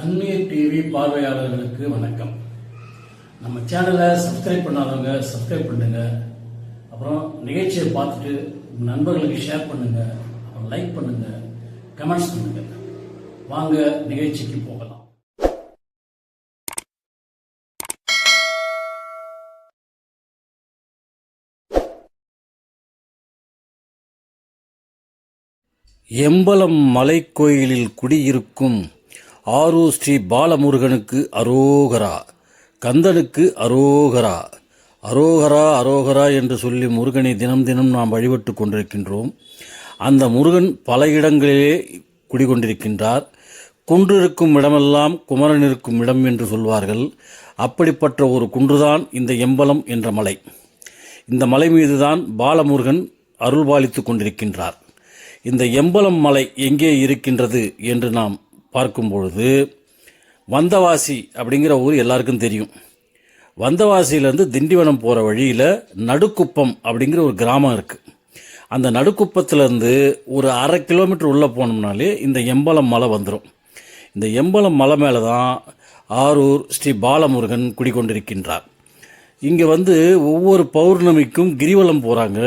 தண்ணீர் டிவி பார்வையாளர்களுக்கு வணக்கம். நம்ம சேனலை சப்ஸ்கிரைப் பண்ணாதவங்க சப்ஸ்கிரைப் பண்ணுங்க. அப்புறம் நிகழ்ச்சியை பார்த்துட்டு நண்பர்களுக்கு ஷேர் பண்ணுங்க. அப்புறம் லைக் பண்ணுங்க. கமெண்ட்ஸ் பண்ணுங்க. வாங்க நிகழ்ச்சிக்கு போகலாம். எம்பலம் மலைக்கோயிலில் குடியிருக்கும் ஆரூ ஸ்ரீ பாலமுருகனுக்கு அரோகரா கந்தனுக்கு அரோகரா. அரோகரா அரோகரா என்று சொல்லி முருகனை தினம் தினம் நாம் வழிபட்டு கொண்டிருக்கின்றோம். அந்த முருகன் பல இடங்களிலே குடிகொண்டிருக்கின்றார். குன்றிருக்கும் இடமெல்லாம் குமரன் இருக்கும் இடம் என்று சொல்வார்கள். அப்படிப்பட்ட ஒரு குன்றுதான் இந்த எம்பலம் என்ற மலை. இந்த மலை மீதுதான் பாலமுருகன் அருள்பாலித்துக் கொண்டிருக்கின்றார். இந்த எம்பலம் மலை எங்கே இருக்கின்றது என்று நாம் பார்க்கும் பொழுது வந்தவாசி அப்படிங்கிற ஊர் எல்லாருக்கும் தெரியும். வந்தவாசியிலேருந்து திண்டிவனம் போகிற வழியில் நடுக்குப்பம் அப்படிங்கிற ஒரு கிராமம் இருக்குது அந்த நடுக்குப்பத்திலேருந்து ஒரு அரை கிலோமீட்டர் உள்ளே போனோம்னாலே இந்த எம்பலம் மலை வந்துடும் இந்த எம்பலம் மலை மேலே தான் ஆரூர் ஸ்ரீ பாலமுருகன் குடிக்கொண்டிருக்கின்றார் இங்கே வந்து ஒவ்வொரு பௌர்ணமிக்கும் கிரிவலம் போகிறாங்க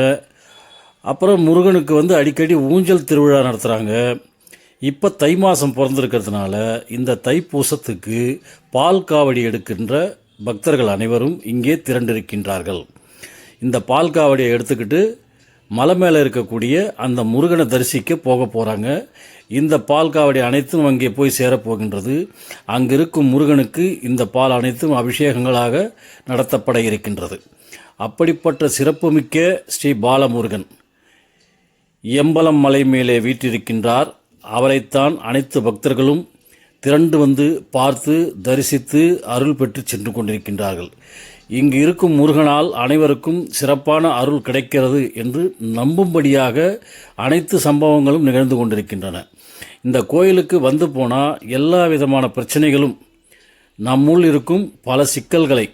அப்புறம் முருகனுக்கு வந்து அடிக்கடி ஊஞ்சல் திருவிழா நடத்துகிறாங்க இப்போ தை மாதம் பிறந்திருக்கிறதுனால இந்த தைப்பூசத்துக்கு பால் காவடி எடுக்கின்ற பக்தர்கள் அனைவரும் இங்கே திரண்டிருக்கின்றார்கள். இந்த பால் காவடியை எடுத்துக்கிட்டு மலை மேலே இருக்கக்கூடிய அந்த முருகனை தரிசிக்க போக போகிறாங்க இந்த பால் காவடி அனைத்தும் அங்கே போய் சேரப்போகின்றது அங்கு இருக்கும் முருகனுக்கு இந்த பால் அனைத்தும் அபிஷேகங்களாக நடத்தப்பட இருக்கின்றது. அப்படிப்பட்ட சிறப்புமிக்க ஸ்ரீ பாலமுருகன் எம்பலம் மலை மேலே வீற்றிருக்கின்றார். அவரைத்தான் அனைத்து பக்தர்களும் திரண்டு வந்து பார்த்து தரிசித்து அருள் பெற்று சென்று கொண்டிருக்கின்றார்கள். இங்கு இருக்கும் முருகனால் அனைவருக்கும் சிறப்பான அருள் கிடைக்கிறது என்று நம்பும்படியாக அனைத்து சம்பவங்களும் நிகழ்ந்து கொண்டிருக்கின்றன. இந்த கோயிலுக்கு வந்து போனால் எல்லா விதமான பிரச்சனைகளும் நம்முள் இருக்கும் பல சிக்கல்களை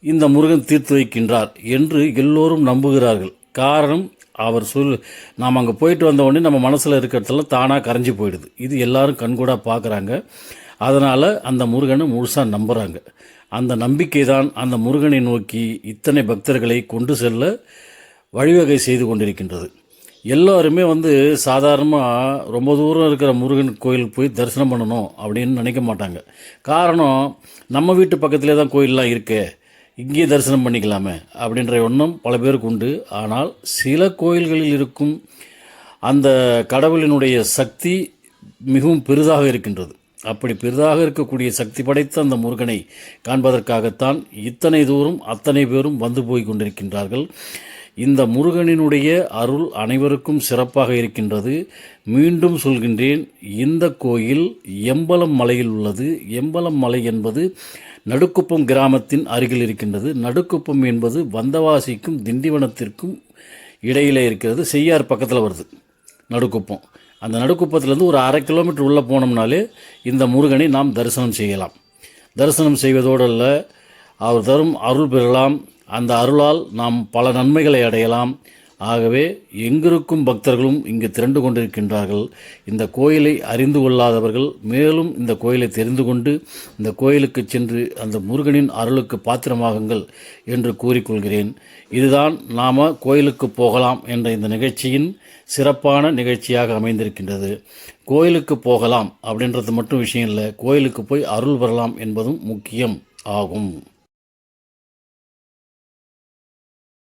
இந்த முருகன் தீர்த்து வைக்கின்றார் என்று எல்லோரும் நம்புகிறார்கள். காரணம் அவர் சொல் நாம் அங்கே போயிட்டு வந்த உடனே நம்ம மனசில் இருக்கிறதெல்லாம் தானாக கரைஞ்சி போயிடுது. இது எல்லாரும் கண்கூடாக பார்க்குறாங்க அதனால் அந்த முருகனை முழுசாக நம்புகிறாங்க அந்த நம்பிக்கை தான் அந்த முருகனை நோக்கி இத்தனை பக்தர்களை கொண்டு செல்ல வழிவகை செய்து கொண்டிருக்கின்றது. எல்லோருமே வந்து சாதாரணமாக ரொம்ப தூரம் இருக்கிற முருகன் கோயில் போய் தரிசனம் பண்ணணும் அப்படின்னு நினைக்க மாட்டாங்க. காரணம் நம்ம வீட்டு பக்கத்திலே தான் கோயிலெலாம் இருக்கே. இங்கே தரிசனம் பண்ணிக்கலாமே அப்படின்ற எண்ணம் பல பேருக்கு உண்டு. ஆனால் சில கோயில்களில் இருக்கும் அந்த கடவுளினுடைய சக்தி மிகவும் பெரிதாக இருக்கின்றது. அப்படி பெரிதாக இருக்கக்கூடிய சக்தி படைத்த அந்த முருகனை காண்பதற்காகத்தான் இத்தனை தூரம் அத்தனை பேரும் வந்து போய் கொண்டிருக்கின்றார்கள். இந்த முருகனினுடைய அருள் அனைவருக்கும் சிறப்பாக இருக்கின்றது. மீண்டும் சொல்கின்றேன் இந்த கோயில் எம்பலம் மலையில் உள்ளது. எம்பலம் மலை என்பது நடுக்குப்பம் கிராமத்தின் அருகில் இருக்கின்றது. நடுக்குப்பம் என்பது வந்தவாசிக்கும் திண்டிவனத்திற்கும் இடையிலே இருக்கிறது. செய்யார் பக்கத்தில் வருது நடுக்குப்பம். அந்த நடுக்குப்பத்திலேருந்து ஒரு அரை கிலோமீட்டர் உள்ளே போனோம்னாலே இந்த முருகனை நாம் தரிசனம் செய்யலாம். தரிசனம் செய்வதோடு அல்ல அவர் தரும் அருள் பெறலாம். அந்த அருளால் நாம் பல நன்மைகளை அடையலாம். ஆகவே எங்கிருக்கும் பக்தர்களும் இங்கு திரண்டு கொண்டிருக்கின்றார்கள். இந்த கோயிலை அறிந்து கொள்ளாதவர்கள் மேலும் இந்த கோயிலை தெரிந்து கொண்டு இந்த கோயிலுக்கு சென்று அந்த முருகனின் அருளுக்கு பாத்திரமாகுங்கள் என்று கூறிக்கொள்கிறேன். இதுதான் நாம் கோயிலுக்கு போகலாம் என்ற இந்த நிகழ்ச்சியின் சிறப்பான நிகழ்ச்சியாக அமைந்திருக்கின்றது. கோயிலுக்கு போகலாம் அப்படின்றது மட்டும் விஷயம் இல்லை கோயிலுக்கு போய் அருள் வரலாம் என்பதும் முக்கியம் ஆகும்.